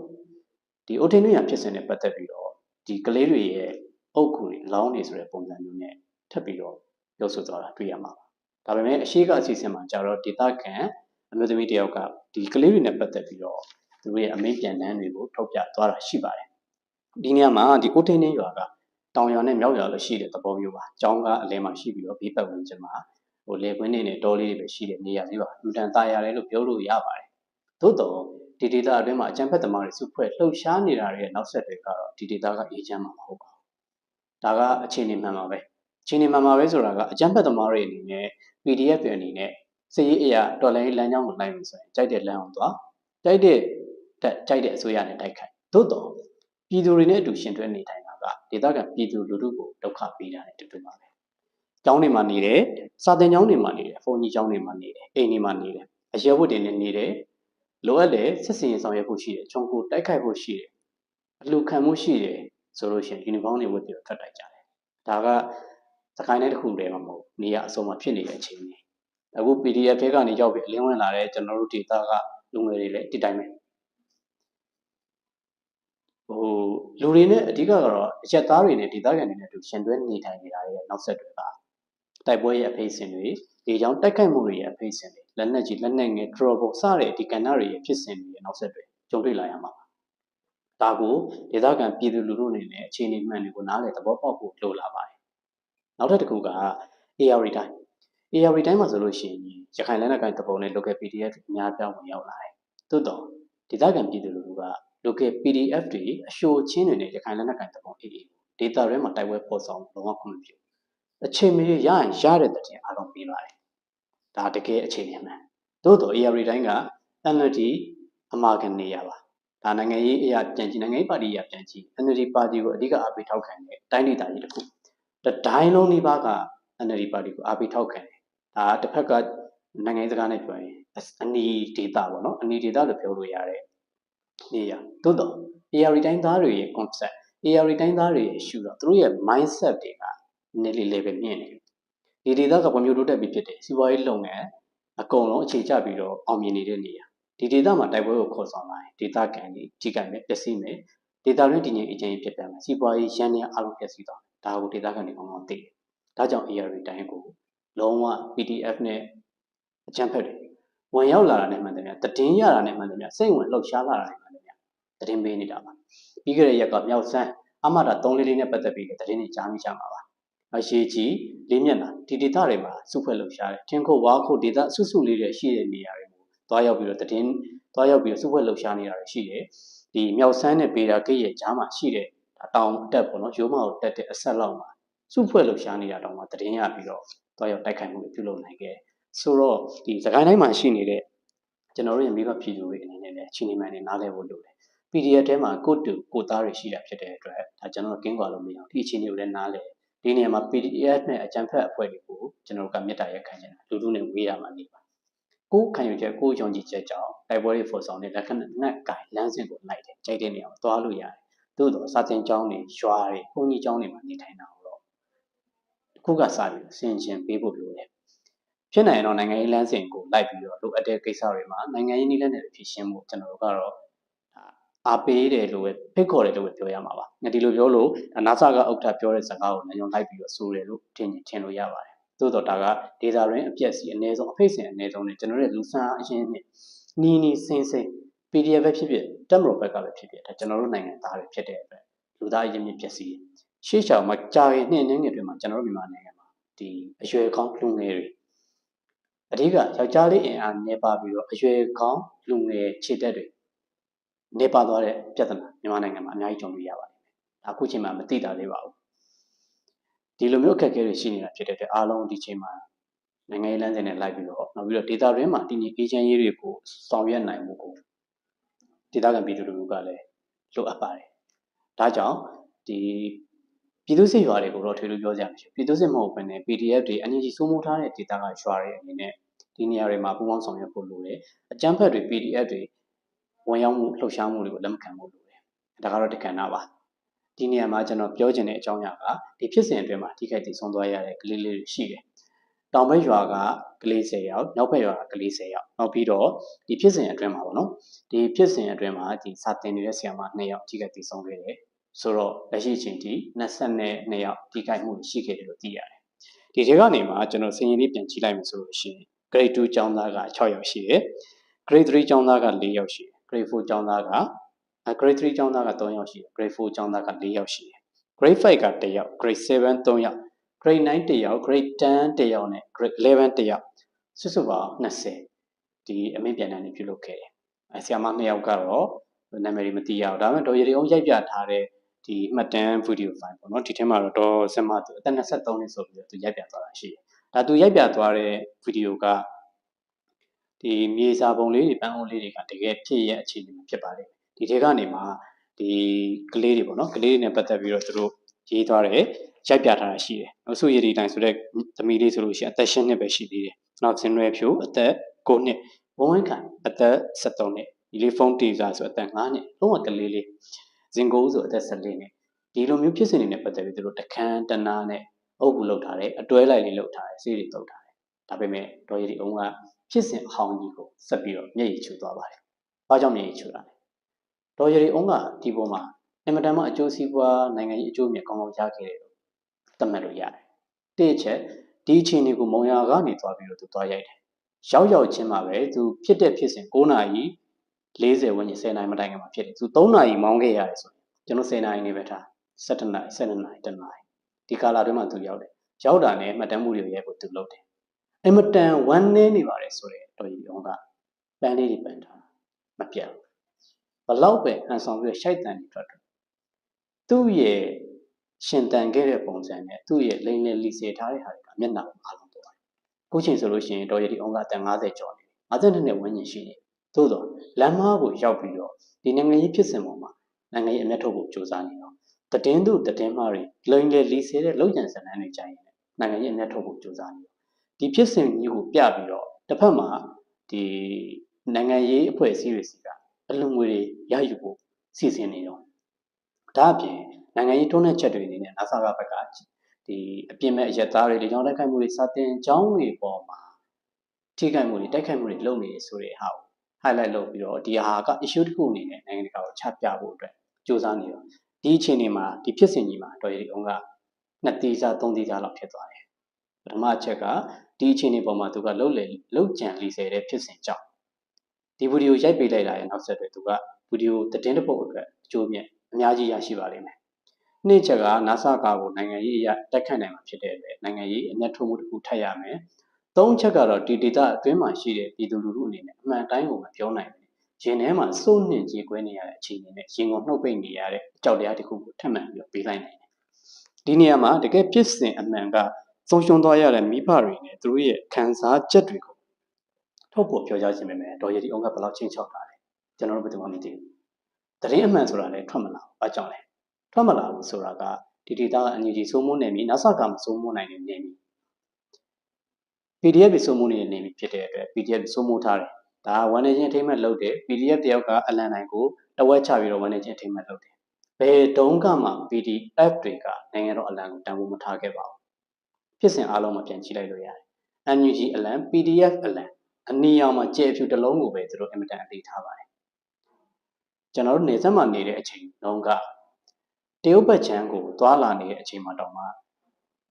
ဒီအိုတင်နွေရဖြစ်စဉ်နဲ့ပတ်သက်ပြီးတော့ဒီကလေးတွေရဲ့အုပ်ကူတွေအလောင်းတွေဆိုတဲ့ပုံစံမျိုးနဲ့ထပ်ပြီးတော့ပြောဆိုသွားတာတွေ့ရမှာပါဒါပေမဲ့အရှိကအစီအစဉ်မှာကြာတော့ဒေတာကန် အမျိုးသမီးတယောက်ကဒီကလေးတွေနဲ့ပတ်သက်ပြီးတော့သူတို့ရဲ့အမိန့်ပြန်တမ်းတွေကိုထုတ်ပြသွားတာရှိပါတယ်ဒီနေရာမှာဒီအိုတင်နွေရွာကတောင်ရွာနဲ့မြောက်ရွာလို့ရှိတဲ့သဘောမျိုးပါ။ကျောင်းကအလဲမှာရှိပြီးတော့ဘေးပတ်ဝန်းကျင်မှာဟိုလေကွင်းတွေနဲ့တောလေးတွေပဲရှိတဲ့နေရာလေးပါ။လူတန်သားရတယ်လို့ပြောလို့ရပါတယ်။သို့တော့ဒီဒေတာအတွင်းမှာအကြံဖက်သမားတွေစုဖွဲ့လှုပ်ရှားနေတာတွေရဲ့နောက်ဆက်တွေကတော့ဒီဒေတာကအေဂျင့်မှာမဟုတ်ပါဘူး။ဒါကအခြေအနေမှန်ပါပဲ။အခြေအနေမှန်ပါပဲဆိုတာကအကြံဖက်သမားတွေအနေနဲ့ PDF တွေအနေနဲ့ စည်ရေးအရာတော်လိုင်းလမ်းကြောင်းကိုလိုက်လို့ဆိုရင်ကြိုက်တဲ့လမ်းအောင်သွားကြိုက်တဲ့တက်ကြိုက်တဲ့အစိုးရနဲ့တိုက်ခိုက်သို့တော့ပြည်သူတွေနဲ့အတူရှင်တွဲနေထိုင်တာကဒေသခံပြည်သူလူထုကိုဒုက္ခပေးတာနဲ့တူတူပါပဲ။ကျောင်းတွေမှာနေတယ်စာသင်ကျောင်းတွေမှာနေတယ်ဘုန်းကြီးကျောင်းတွေမှာနေတယ်အိမ်တွေမှာနေတယ်အရဲဝတ်တွေနဲ့နေတယ်လိုအပ်တယ်စစ်စင်ရေးဆောင်ရွက်ဖို့ရှိတယ်ခြုံကိုတိုက်ခိုက်ဖို့ရှိတယ်အလှခံမှုရှိတယ်ဆိုလို့ရှိရင်ယူနီဖောင်းတွေဝတ်ပြီးတော့ထွက်တိုက်ကြတယ်။ဒါကစကိုင်းတိုင်းတစ်ခုတည်းမှာမဟုတ်ဘူးနေရအစုံမှာဖြစ်နေတဲ့အချိန်တွေ အခု PDF ဘက်ကနေရောက်ပြီးအလင်းဝင်လာတဲ့ကျွန်တော်တို့ဒေတာကလူငယ်တွေလည်းဒီတိုင်းပဲဟိုလူတွေနဲ့အဓိကကတော့အချက်သားတွေနဲ့ဒေတာကန်တွေနဲ့အတူရှင်တွဲနေထိုင်နေတာရဲ့နောက်ဆက်တွေကတိုက်ပွဲရဲ့အဖိတ်စင်တွေဒီကြောင့်တိုက်ခိုက်မှုတွေရဲ့အဖိတ်စင်တွေလက်နက်ကြီးလက်နက်ငယ် drop ပုံစတဲ့ဒီကဏ္ဍတွေရဲ့ဖြစ်စဉ်တွေရဲ့နောက်ဆက်တွေကြုံတွေ့လာရမှာပါဒါကိုဒေတာကန်ပြည်သူလူထုအနေနဲ့အခြေအနေမှန်တွေကိုနားလည်သဘောပေါက်ဖို့လိုလာပါတယ်နောက်ထပ်တစ်ခုက AR တိုင်း AR တိုင်းမှာဆိုလို့ရှိရင်ရခိုင်လက်နက်ကိုင်တပုံနဲ့ local PDF တွေအများပြောင်းဝင်ရောက်လာတယ်။သို့တော့ဒေသခံပြည်သူလူထုက local PDF တွေအရှို့ချင်းတွေနဲ့ရခိုင်လက်နက်ကိုင်တပုံ AA ကို data ထဲမှာတိုက်ပွဲပေါ်ဆောင်လုံးဝခွင့်မပြု။အချိန်မရရရင်ရတဲ့တည်အားလုံးပေးပါတယ်။ဒါတကယ်အခြေအနေမှန်။သို့တော့ AR တိုင်းက NLD အမာခံနေရပါ။ဒါနိုင်ငံရေးအရာပြန်ကြည့်နိုင်ငံရေးပါတီအရာပြန်ကြည့် NLD ပါတီကိုအဓိကအားပေးထောက်ခံတဲ့တိုင်းဒေသကြီးတစ်ခု။တတိုင်းလုံးဒီပါက NLD ပါတီကိုအားပေးထောက်ခံတယ်။ ဒါတစ်ဖက်ကနိုင်ငံရေးစကားနဲ့ပြောရင်အနီဒေတာပေါ့နော်။အနီဒေတာလို့ပြောလို့ရတယ်။နေရ။သို့တော့ AR တိုင်းသားတွေရဲ့ concept AR တိုင်းသားတွေရဲ့ရှုတော့သူတို့ရဲ့ mindset တွေကနေလေ level မြင့်နေတယ်။ဒီဒေတာကပုံမျိုးတိုးတက်ပြီးဖြစ်တယ်။စီးပွားရေးလုပ်ငန်းအကုန်လုံးအခြေချပြီးတော့အောင်မြင်နေတဲ့နေရာ။ဒီဒေတာမှာတိုက်ပွဲကိုခေါ်ဆောင်လာရင်ဒေတာကန်ကြီးကြီးကံပဲပျက်စီးမယ်။ဒေတာရင်းတည်ငြိမ်အကျဉ်းဖြစ်ပြန်မယ်။စီးပွားရေးရန်နေအားလုံးပျက်စီးသွားတယ်။ဒါကိုဒေတာကန်တွေကောင်းကောင်းသိတယ်ဒါကြောင့် AR တိုင်းကို လုံးဝ PDF နဲ့အကြံဖက်တွေဝင်ရောက်လာတာနဲ့မှန်တယ်များတည်င်းရတာနဲ့မှန်တယ်များစိတ်ဝင်လှုပ်ရှားလာတာနဲ့မှန်တယ်များတည်င်းပေးနေတာပါပြီးခဲ့တဲ့ရက်ကမြောက်ဆန်းအမတာ3လေးနဲ့ပတ်သက်ပြီးတည်င်းနေကြားမိကြမှာပါအရှိကြီးလေးမျက်နှာဒီဒေသတွေမှာစုဖွဲ့လှုပ်ရှားတယ်ထင်းခုတ်ဝါခုတ်ဒေသဆုစုလေးတွေရှိတဲ့နေရာတွေကိုတွားရောက်ပြီးတော့တည်င်းတွားရောက်ပြီးတော့စုဖွဲ့လှုပ်ရှားနေတာတွေရှိတယ်ဒီမြောက်ဆန်းနဲ့ပေတာကိတ်ရဲ့ကြားမှာရှိတဲ့တောင်အတက်ပေါ့နော်ရိုးမကိုတက်တဲ့အဆက်လောက်မှာစုဖွဲ့လှုပ်ရှားနေတာတောင်မှတည်င်းရပြီးတော့ တွားရောက်တိုက်ခိုက်မှုတွေပြုလုပ်နိုင်ခဲ့ဆိုတော့ဒီစကိုင်းတိုင်းမှာရှိနေတဲ့ကျွန်တော်တို့ရဲ့မိဘပြည်သူတွေအနေနဲ့လည်းချင်းနေမှန်နေနားလည်ဖို့လိုတယ် PDF ထဲမှာကိုတူကိုသားတွေရှိတာဖြစ်တဲ့အတွက်ဒါကျွန်တော်ကင်းကွာလို့မရအောင်ဒီအခြေအနေကိုလည်းနားလည်ဒီနေရာမှာ PDF နဲ့အကြံဖက်အဖွဲ့တွေကိုကျွန်တော်ကမေတ္တာရက်ခံချင်တာလူလူနဲ့ဝေးရမှာနေပါကိုခံယူချက်ကိုယုံကြည်ချက်ကြောင့်တိုက်ပွဲတွေဖော်ဆောင်တဲ့လက္ခဏာနဲ့ကင်လမ်းစဉ်ကိုလိုက်တယ်ကြိုက်တဲ့နေရာမှာသွားလို့ရတယ်သို့တော့စာသင်ကျောင်းတွေရွာတွေဘုန်းကြီးကျောင်းတွေမှာနေထိုင်တာတော့ ခုကစပြီးဆင်ခြင်ပေးဖို့လိုတယ်ဖြစ်နိုင်တော့နိုင်ငံရေးလမ်းစဉ်ကိုလိုက်ပြီးတော့လိုအပ်တဲ့ကိစ္စတွေမှာနိုင်ငံရေးနည်းလမ်းတွေဖြည့်ရှင်းဖို့ကျွန်တော်တို့ကတော့အားပေးတယ်လို့ပဲဖိတ်ခေါ်တယ်လို့ပဲပြောရမှာပါ။ဒီလိုပြောလို့ NASA ကဥက္ကဋ္ဌပြောတဲ့စကားကိုလည်းညွှန်လိုက်ပြီးတော့ဆိုတယ်လို့ထင်ထင်လို့ရပါတယ်။သို့တော့ဒါကဒေတာရင်းအပြက်စီအနည်းဆုံးအဖိတ်စင်အနည်းဆုံးနဲ့ကျွန်တော်တို့လူစမ်းအရင်နဲ့နီးနီးစင်းစင်း PDF ပဲဖြစ်ဖြစ်တက်မတော်ဘက်ကပဲဖြစ်ဖြစ်ဒါကျွန်တော်တို့နိုင်ငံသားတွေဖြစ်တဲ့အတွက်လူသားအရင်မြင့်ပျက်စီး ရှေ့ချောင်မှာကြာရင်နှစ်နှစ်ငယ်တွေမှာကျွန်တော်တို့မြန်မာနိုင်ငံမှာဒီအရွယ်ကောင်းလူငယ်တွေအဓိကယောက်ျားလေးအင်အားနေပါပြီးတော့အရွယ်ကောင်းလူငယ်ခြေတက်တွေနေပါသွားတဲ့ပြဿနာမြန်မာနိုင်ငံမှာအများကြီးကြုံတွေ့ရပါတယ်။ဒါအခုချိန်မှာမသိတာလေးပါဘူး။ဒီလိုမျိုးအခက်အခဲတွေရှိနေတာဖြစ်တဲ့အတွက်အားလုံးဒီချိန်မှာနိုင်ငံရေးလမ်းစဉ်နဲ့လိုက်ပြီးတော့နောက်ပြီးတော့ data ရင်းမှာတည်ငြိမ်အေးချမ်းရေးတွေကိုဆောင်ရွက်နိုင်မှုကိုဒေသခံပြည်သူတွေကလည်းလိုအပ်ပါတယ်။ဒါကြောင့်ဒီ ပြည်သူ့စစ်ရွာတွေကိုတော့ထွေလို့ပြောကြရမရှိဘူး။ပြည်သူ့စစ်မဟုတ်ဘဲနဲ့ PDF တွေ energy စိုးမိုးထားတဲ့ဒေသကရွာတွေအနေနဲ့ဒီနေရာတွေမှာပူးပေါင်းဆောင်ရွက်ဖို့လိုတယ်။အကြမ်းဖက်တွေ PDF တွေဝင်ရောက်မှုလှုပ်ရှားမှုတွေကိုလက်မခံဖို့လိုတယ်။ဒါကတော့တက္ကနာပါ။ဒီနေရာမှာကျွန်တော်ပြောချင်တဲ့အကြောင်းအရာကဒီဖြစ်စဉ်အတွင်းမှာထိခိုက်တည်ဆုံးသွားရတဲ့ကလေးလေးတွေရှိတယ်။တောင်ဘက်ရွာကကလေး10ယောက်၊နောက်ဘက်ရွာကကလေး10ယောက်။နောက်ပြီးတော့ဒီဖြစ်စဉ်အတွင်းမှာပေါ့နော်။ဒီဖြစ်စဉ်အတွင်းမှာဒီစာတင်နေတဲ့ဆရာမ2ယောက်ထိခိုက်တည်ဆုံးခဲ့တယ်။ ဆိုတော့လက်ရှိအချိန်ထိ22ယောက်ထိခိုက်မှုရှိခဲ့တယ်လို့သိရတယ်။ဒီထဲကနေမှာကျွန်တော်စင်ရင်လေးပြန်ကြည့်လိုက်မယ်ဆိုလို့ရှိရင် grade 2ကျောင်းသားက6ယောက်ရှိတယ်။ grade 3ကျောင်းသားက4ယောက်ရှိတယ် grade 4ကျောင်းသားက grade 3ကျောင်းသားက3ယောက်ရှိတယ် grade 4ကျောင်းသားက4ယောက်ရှိတယ် grade 5က1ယောက် grade 7 3ယောက် grade 9 1ယောက် grade 10 1ယောက်နဲ့ grade 11 1ယောက်စုစုပေါင်း20ဒီအမိပြန်တန်းနေပြုလုပ်ခဲ့တယ်အဲဆရာမ2ယောက်ကတော့နာမည်မသိရအောင်ဒါပေမဲ့ဒေါ်ရီအောင်ရိုက်ပြထားတဲ့ ဒီမှတ်တမ်းဗီဒီယိုဖိုင်ပေါ့နော်ဒီထဲမှာတော့ဒေါ်စမသူအသက်23နှစ်ဆိုပြီးတော့သူရိုက်ပြသွားတာရှိတယ်ဒါသူရိုက်ပြသွားတဲ့ဗီဒီယိုကဒီမြေစာပုံလေးတွေပန်းအုံးလေးတွေကတကယ်ဖြစ်ရဲ့အခြေအနေဖြစ်ပါတယ်ဒီထဲကနေမှဒီကလေးတွေပေါ့နော်ကလေးတွေနဲ့ပတ်သက်ပြီးတော့သူတို့ရေးသွားတယ်ရိုက်ပြထားတာရှိတယ်။ဆိုရည်ဒီတိုင်းဆိုတဲ့သမီးလေးဆိုလို့ရှိရင်အသက်၈နှစ်ပဲရှိသေးတယ်။နောက်စင်ရွယ်ဖြူအသက်9နှစ်ဘဝင်းခံအသက်73နှစ်ဒီလေးဖုန်းတီစာဆိုအသက်9နှစ်လုံးဝကလေးလေး ဇင်ကိုဆိုအသက်14နှစ်ဒီလိုမျိုးဖြစ်စဉ်တွေနဲ့ပတ်သက်ပြီးသူတို့တခန်းတနာနဲ့အုပ်ကူလောက်ထားတယ်အတွဲလိုက်လေးလောက်ထားတယ်စေးတွေတုပ်ထားတယ်။ဒါပေမဲ့ဒေါ်ရီဒီအုံးကဖြစ်စဉ်အဟောင်းကြီးကိုဆက်ပြီးတော့မျက်ရည်ချူသွားပါတယ်။ဘာကြောင့်မျက်ရည်ချူတာလဲ။ဒေါ်ရီအုံးကဒီပေါ်မှာအင်မတန်မှအကျိုးစီးပွားနိုင်ငံရေးအကျိုးမြတ်ကောင်းကောင်းရခဲ့တယ်လို့သတ်မှတ်လို့ရတယ်။တစ်ချက်ဒီအချိန်တွေကိုမုံရကနေသွားပြီးတော့သူသွားရိုက်တယ်။ရောက်ရောက်ချင်းမှာပဲသူဖြစ်တဲ့ဖြစ်စဉ်9နာရီ 40ဝန်းကျင်10နာရီမတိုင်ခင်မှာဖြစ်တယ်။သူ3နာရီမောင်းခဲ့ရတယ်ဆိုရင်ကျွန်တော်10နာရီနေပဲထား17နာရီ17နာရီ10နာရီဒီကာလာတွင်းမှာသူရောက်တယ်။ရောက်တာနဲ့မှတ်တမ်းမှုတွေရဲ့ကိုသူလုပ်တယ်။အင်မတန်ဝမ်းနည်းနေပါတယ်ဆိုတဲ့တော်ကြီးအောင်ကပန်းလေးတွေပန်းထားမပြတ်ဘူး။ဘလောက်ပဲဟန်ဆောင်ပြီးရှိုက်တန်တွေထွက်တယ်။သူ့ရဲ့ရှင်တန်ခဲ့တဲ့ပုံစံနဲ့သူ့ရဲ့လိမ့်လေလီစေထားတဲ့ဟာတွေကမျက်နှာကိုအားလုံးပေါ်တယ်။ခုချိန်ဆိုလို့ရှိရင်တော်ရည်အောင်ကတန်50ကျော်နေတယ်။52နှစ်ဝန်းကျင်ရှိနေ။ သို့တော့လမ်းမကိုရောက်ပြီးတော့ဒီနိုင်ငံရေးဖြစ်စဉ်ပေါ်မှာနိုင်ငံရေးအမျက်ထုတ်ဖို့ကြိုးစားနေတော့တည်င်းသူတည်င်းမတွေလိမ့်လေလီစေတဲ့လုံခြံစံတန်းတွေကြိုင်နေနိုင်ငံရေးအမျက်ထုတ်ဖို့ကြိုးစားနေတော့ဒီဖြစ်စဉ်ကြီးကိုပြပြီးတော့တစ်ဖက်မှာဒီနိုင်ငံရေးအဖွဲ့အစည်းတွေစီကအလုံငွေတွေရယူဖို့စီစဉ်နေတော့ဒါအပြင်နိုင်ငံရေးတွန်းတဲ့ချက်တွေအနေနဲ့ NASA ကဘက်ကဒီအပြစ်မဲ့အရက်သားတွေလေကြောင်းတိုက်ခိုက်မှုတွေစတင်ကြောင်းတွေပေါ်မှာထိခိုက်မှုတွေတိုက်ခိုက်မှုတွေလုပ်နေဆိုတဲ့ဟာကို highlight လုပ်ပြီးတော့ဒီဟာက issue တစ်ခုအနေနဲ့နိုင်ငံတကာကိုချပြဖို့အတွက်စူးစမ်းနေတော့ဒီအချိန်တွေမှာဒီဖြစ်စဉ်ကြီးမှာတော်ရီအောင်ကနှစ်သီးစားသုံးသီးစားလောက်ဖြစ်သွားတယ်ပထမအချက်ကဒီအခြေအနေပေါ်မှာသူကလှုပ်လေလှုပ်ကြံလီဆယ်တဲ့ဖြစ်စဉ်ကြောင့်ဒီဗီဒီယိုရိုက်ပေးလိုက်တာရဲ့နောက်ဆက်တွဲသူကဗီဒီယိုသတင်းတစ်ပုဒ်အတွက်အကျိုးမြတ်အများကြီးရရှိပါလိမ့်မယ်။နှစ်ချက်က NASA ကာကိုနိုင်ငံရေးအရတက်ခတ်နိုင်မှာဖြစ်တဲ့အတွက်နိုင်ငံရေးအမျက်ထုတ်မှုတစ်ခုထပ်ရမယ်။ သုံးချက်ကတော့ဒီ data အတွင်းမှာရှိတဲ့ပြည်သူလူထုအနေနဲ့အမှန်တိုင်းကိုမပြောနိုင်ဘူး။ရင်ထဲမှာစိုးနှင်ကြေကွဲနေရတဲ့အခြေအနေနဲ့ရင်ကုန်နှုတ်ပိတ်နေရတဲ့အကြောက်တရားတစ်ခုကိုထပ်မံပြီးတော့ပေးလိုက်နိုင်တယ်။ဒီနေရာမှာတကယ်ဖြစ်စဉ်အမှန်ကဆုံးရှုံးသွားရတဲ့မိဘတွေနဲ့သူတို့ရဲ့ခံစားချက်တွေကိုထုတ်ပေါ်ပြောကြားခြင်းပဲမယ်ဒေါ်ရည်ဒီအောင်ကဘယ်လောက်ချင်းချောက်တာလဲကျွန်တော်တို့ဘယ်သူမှမသိဘူးတရင်အမှန်ဆိုတာလည်းထွက်မလာဘူးဘာကြောင့်လဲထွက်မလာဘူးဆိုတာကဒီဒေတာကအညီကြီးစိုးမိုးနေပြီနာဆာကမစိုးမိုးနိုင်နေနေပြီ PDF တွေစိုးမိုးနေနေပြီဖြစ်တဲ့အတွက် PDF တွေစိုးမိုးထားတယ်ဒါကဝန်နေချင်းအထိမ့်မဲ့လုပ်တယ် PDF တယောက်ကအလန်နိုင်ကိုတဝက်ချပြီးတော့ဝန်နေချင်းအထိမ့်မဲ့လုပ်တယ်ဘယ်တုန်းကမှ PDF တွေကနိုင်ငံတော်အလံကိုတန်ဖိုးမထားခဲ့ပါဘူးဖြစ်စဉ်အားလုံးမပြန်ကြည့်လိုက်လို့ရတယ်။ NUG အလံ PDF အလံအနီရောင်မှာကြဲဖြူတစ်လုံးကိုပဲသူတို့အင်မတန်အသေးထားပါတယ်။ကျွန်တော်တို့နေဆက်မှာနေတဲ့အချိန်တုန်းကတရုတ်ဘက်ချမ်းကိုသွားလာနေတဲ့အချိန်မှာတော့မှ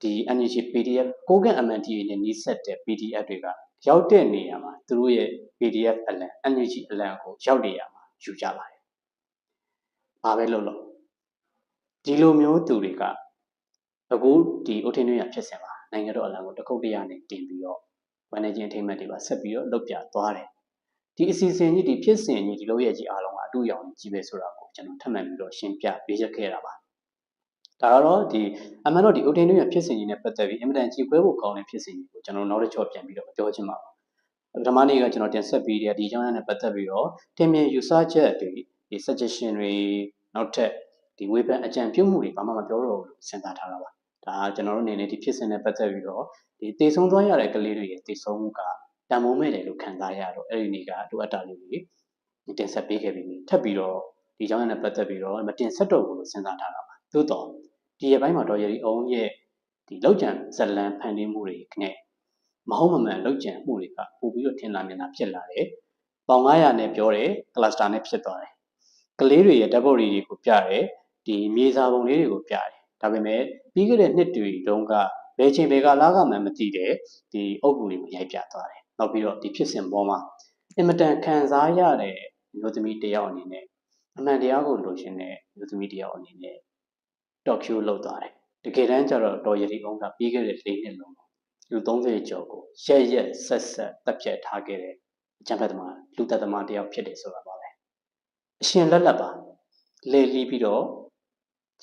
ဒီ NUG PDF ကိုကန့် MNDA နဲ့နှိစက်တဲ့ PDF တွေကရောက်တဲ့နေရာမှာသူတို့ရဲ့ PDF အလံ NUG အလံကိုရောက်နေရမှာယူကြပါတယ်။ဘာပဲလုပ်လို့ဒီလိုမျိုးသူတွေကအခုဒီအိုထင်းတွင်းရဖြစ်စဉ်ပါနိုင်ငံတော်အလံကိုတခုတ်တရနဲ့တင်ပြီးတော့ဝန်နေချင်းအထိမ့်မှတ်တွေပါဆက်ပြီးတော့လုပ်ပြသွားတယ်ဒီအစီအစဉ်ကြီးဒီဖြစ်စဉ်ကြီးဒီလိုရဲ့ကြီးအားလုံးကအတူရောင်ကြီးပဲဆိုတာကိုကျွန်တော်ထပ်မံပြီးတော့ရှင်းပြပေးချက်ခဲ့တာပါ ဒါကတော့ဒီအမှန်တော့ဒီအိုထင်းတွင်းရဖြစ်စဉ်ကြီးနဲ့ပတ်သက်ပြီးအင်မတန်ကြည်ခွဲဖို့ကောင်းတဲ့ဖြစ်စဉ်ကြီးကိုကျွန်တော်နောက်တစ်ချော့ပြန်ပြီးတော့ပြောချင်ပါပါပထမနေ့ကကျွန်တော်တင်ဆက်ပြီးတဲ့ဒီအကြောင်းအရာနဲ့ပတ်သက်ပြီးတော့တင်မြင်ယူဆချက်တွေဒီ suggestion တွေနောက်ထပ်ဒီဝေဖန်အကြံပြုမှုတွေဘာမှမပြောတော့ဘူးလို့စဉ်းစားထားတာပါဒါကျွန်တော်တို့အနေနဲ့ဒီဖြစ်စဉ်နဲ့ပတ်သက်ပြီးတော့ဒီတည်ဆုံသွားရတဲ့ကလေးတွေရဲ့တည်ဆုံမှုကတန်မိုးမဲ့တယ်လို့ခံစားရတော့အဲ့ဒီနေ့ကလိုအပ်တာလေးတွေတင်ဆက်ပေးခဲ့ပြီးထပ်ပြီးတော့ဒီကြောင်းနဲ့ပတ်သက်ပြီးတော့မတင်ဆက်တော့ဘူးလို့စဉ်းစားထားတာပါ သို့တော့ဒီရဲ့ဘက်မှာတော့ရည်အောင်ရဲ့ဒီလောက်ကျန်ဇလန်ဖန်တီးမှုတွေနဲ့မဟုတ်မမှန်လောက်ကျန်မှုတွေကပို့ပြီးတော့ထင်လာမြင်လာဖြစ်လာတယ်။ပေါင်900နဲ့ပြောတယ်ကလစတာနဲ့ဖြစ်သွားတယ်။ကလေးတွေရဲ့ဓာတ်ပုံတွေကိုပြတယ်ဒီမြေစာပုံလေးတွေကိုပြတယ်ဒါပေမဲ့ပြီးခဲ့တဲ့နှစ်တွေတုန်းကဘယ်ချိန်ဘယ်ကလာကမှမသိတဲ့ဒီအုပ်ကူတွေကိုရိုက်ပြသွားတယ်။နောက်ပြီးတော့ဒီဖြစ်စဉ်ပေါ်မှာအင်မတန်ခံစားရတဲ့မျိုးသမီးတယောက်အနေနဲ့အမှန်တရားကိုလိုချင်တဲ့မျိုးသမီးတယောက်အနေနဲ့ တော့ကျူလုပ်သွားတယ်။တကယ်တမ်းကျတော့တော်ရည်အောင်ကပြီးခဲ့တဲ့၄နှစ်လုံးလူ30ကျော်ကိုရက်ရက်ဆက်ဆက်တပ်ဖြတ်ထားခဲ့တဲ့အကြံဖက်သမားလူသက်သမားတယောက်ဖြစ်တယ်ဆိုတာပါပဲ။အရှင်လက်လက်ပါလေလီပြီးတော့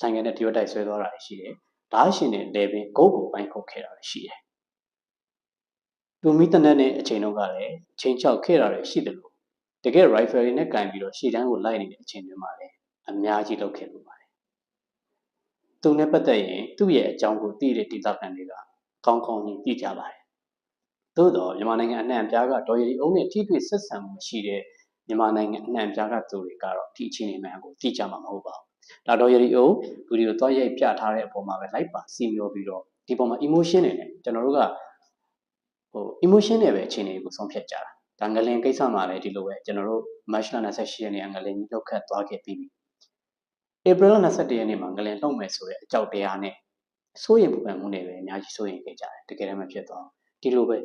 ဆိုင်ငယ်နဲ့တရွတ်တိုက်ဆွဲသွားတာရှိတယ်။ဓာတ်ရှင်နဲ့လေပင်ဂုတ်ကိုပိုင်းခုတ်ခဲ့တာရှိတယ်။လူမီတနက်နဲ့အချိန်တုန်းကလည်းချိန်ချောက်ခဲ့တာရှိတယ်လို့တကယ် rifle တွေနဲ့ကင်ပြီးတော့ရှေ့တန်းကိုလိုက်နေတဲ့အချိန်တွေမှာလည်းအများကြီးလုပ်ခဲ့လို့ပါတယ်။ သူနဲ့ပတ်သက်ရင်သူ့ရဲ့အကြောင်းကိုသိတဲ့ဒေသခံတွေကကောင်းကောင်းကြီးသိကြပါတယ်။သို့တော့မြန်မာနိုင်ငံအနှံ့အပြားကဒေါ်ရီအုံးနဲ့ထိတွေ့ဆက်ဆံမှုရှိတဲ့မြန်မာနိုင်ငံအနှံ့အပြားကသူတွေကတော့ဒီအခြေအနေမှန်ကိုသိကြမှာမဟုတ်ပါဘူးဒါတော့ယရီအိုဗီဒီယိုသွားရိုက်ပြထားတဲ့အပေါ်မှာပဲလိုက်ပါစီမျောပြီးတော့ဒီပေါ်မှာ emotion တွေနဲ့ကျွန်တော်တို့ကဟို emotion တွေပဲအခြေအနေကိုဆုံးဖြတ်ကြတာဒါငလင်ကိစ္စမှာလည်းဒီလိုပဲကျွန်တော်တို့ March 28ရက်နေ့ငလင်ကြီးလောက်ခတ်သွားခဲ့ပြီးပြီ April 21ရက်နေ့မှာငလင်လှုပ်မယ်ဆိုတဲ့အကြောက်တရားနဲ့စိုးရိမ်ပူပန်မှုနဲ့ပဲအများကြီးစိုးရိမ်ခဲ့ကြတယ်တကယ်တမ်းမဖြစ်သွားဒီလိုပဲ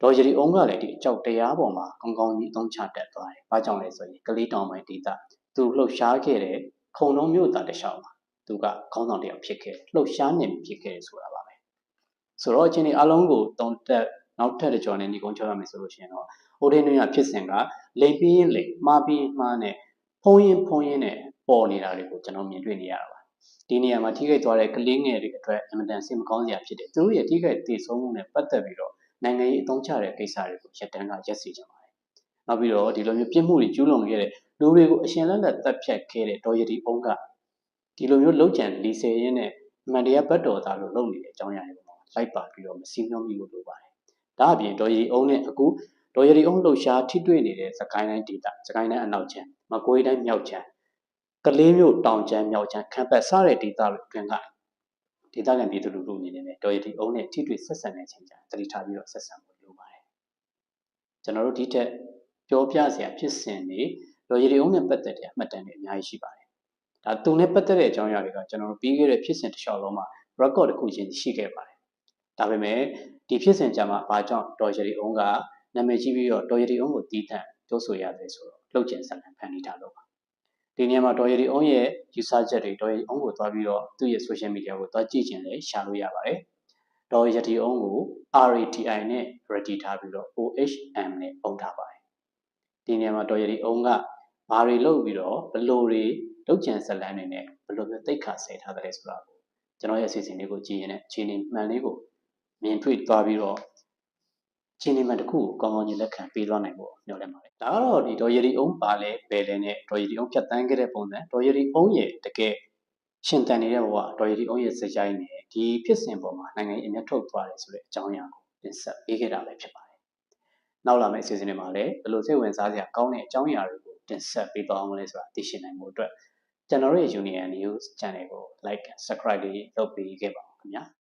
ဒေါ်ဂျရီအုံးကလည်းဒီအကြောက်တရားပေါ်မှာကောင်းကောင်းကြီးအသုံးချတတ်သွားတယ်။ဘာကြောင့်လဲဆိုရင်ကလေးတောင်ပိုင်းဒေသသူလှုပ်ရှားခဲ့တဲ့ခုံလုံးမြို့သားတခြားမှာသူကခေါင်းဆောင်တယောက်ဖြစ်ခဲ့လှုပ်ရှားနေဖြစ်ခဲ့ဆိုတာပါပဲဆိုတော့အချင်းဒီအလုံးကိုတုံတက်နောက်ထပ်ကြော်နေညီကုန်းချောရမယ်ဆိုလို့ရှိရင်တော့ဟိုဒင်းတွင်ကဖြစ်စဉ်ကလိမ်ပြီးရင်လိမ်မှားပြီးမှားနဲ့ဖုံးရင်ဖုံးရင်နဲ့ ပေါ်နေတာတွေကိုကျွန်တော်မြင်တွေ့နေရတာပါဒီနေရာမှာထိခိုက်သွားတဲ့ကလေးငယ်တွေအတွက်အင်မတန်စိတ်မကောင်းစရာဖြစ်တယ်သူတို့ရဲ့ထိခိုက်တည်ဆုံးမှုနဲ့ပတ်သက်ပြီးတော့နိုင်ငံရေးအသုံးချတဲ့ကိစ္စတွေကိုရက်တန်းကရက်စီကြပါတယ်နောက်ပြီးတော့ဒီလိုမျိုးပြစ်မှုတွေကျူးလွန်ခဲ့တဲ့လူတွေကိုအရှင်လက်လက်တပ်ဖြတ်ခဲ့တဲ့ဒေါ်ရတီအုံးကဒီလိုမျိုးလောက်ကျန်လီဆယ်ရင်းနဲ့အမှန်တရားဘတ်တော်သားလို့လုပ်နေတဲ့အကြောင်းအရာတွေပေါ်မှာလိုက်ပါပြီးတော့မစီမျောမိလို့လိုပါတယ်။ဒါအပြင်ဒေါ်ရတီအုံးနဲ့အခုဒေါ်ရတီအုံးလှုပ်ရှားထိတွေ့နေတဲ့စကိုင်းတိုင်းဒေသစကိုင်းတိုင်းအနောက်ချမ်းမကွေးတိုင်းမြောက်ချမ်း ကလေးမျိုးတောင်ချမ်းမြောက်ချမ်းခံပတ်စားတဲ့ဒေသတွေအတွင်းကဒေသခံပြည်သူလူထုအနေနဲ့ဒေါ်ရတီအုံးနဲ့ထိတွေ့ဆက်ဆံတဲ့အချိန်ကျသတိထားပြီးတော့ဆက်ဆံဖို့လိုပါတယ်။ကျွန်တော်တို့ဒီထက်ပြောပြစရာဖြစ်စဉ်တွေလော်ရီအောင်နဲ့ပတ်သက်တဲ့အမှတ်တမ်းတွေအများကြီးရှိပါတယ်။ဒါသူနဲ့ပတ်သက်တဲ့အကြောင်းအရာတွေကကျွန်တော်တို့ပြီးခဲ့တဲ့ဖြစ်စဉ်တစ်လျှောက်လုံးမှာ record တစ်ခုချင်းရှိခဲ့ပါတယ်။ဒါပေမဲ့ဒီဖြစ်စဉ်ကြမှာဘာကြောင့်ဒေါ်ရရီအုံးကနာမည်ကြီးပြီးတော့ဒေါ်ရရီအုံးကိုတီးတန့်ပြောဆိုရတယ်ဆိုတော့လှုပ်ကျင်ဆက်လန်ဖန်တီးထားလို့ပါ ဒီနေရာမှာဒေါ်ရရီအုံးရဲ့ယူဆချက်တွေဒေါ်ရရီအုံးကိုသွားပြီးတော့သူ့ရဲ့ social media ကိုသွားကြည့်ခြင်းလည်းရှာလို့ရပါတယ်ဒေါ်ရရီအုံးကို RATI နဲ့ ready ထားပြီးတော့ OHM နဲ့ပုံထားပါတယ်ဒီနေရာမှာဒေါ်ရရီအုံးကဘာတွေလုပ်ပြီးတော့ဘလို့တွေလှုပ်ကျင်ဆက်လန်တွေနဲ့ဘလို့မျိုးတိတ်ခါဆဲထားတယ်ဆိုတာကိုကျွန်တော်ရဲ့အစီအစဉ်လေးကိုကြည့်ရင်လည်းအခြေအနေမှန်လေးကိုမြင်တွေ့သွားပြီးတော့ ခြေနေမှန်တစ်ခုကိုကောင်းကောင်းကြီးလက်ခံပေးသွားနိုင်ဖို့ညှော်လင့်ပါတယ်။ဒါကတော့ဒီဒေါ်ရည်အုံးပါလဲဘယ်လဲနဲ့ဒေါ်ရည်အုံးဖြတ်တန်းခဲ့တဲ့ပုံစံဒေါ်ရည်အုံးရဲ့တကယ်ရှင်တန်နေတဲ့ဘဝဒေါ်ရည်အုံးရဲ့စကြိုင်းနဲ့ဒီဖြစ်စဉ်ပေါ်မှာနိုင်ငံရေးအမျက်ထုတ်သွားတယ်ဆိုတဲ့အကြောင်းအရာကိုတင်ဆက်ပေးခဲ့တာပဲဖြစ်ပါတယ်။နောက်လာမယ့်အစီအစဉ်တွေမှာလည်းဘယ်လိုစိတ်ဝင်စားစရာကောင်းတဲ့အကြောင်းအရာတွေကိုတင်ဆက်ပေးသွားအောင်လဲဆိုတာသိရှိနိုင်မှုအတွက်ကျွန်တော်ရဲ့ Union News Channel ကို like and subscribe လေးလုပ်ပေးခဲ့ပါဦးခင်ဗျာ။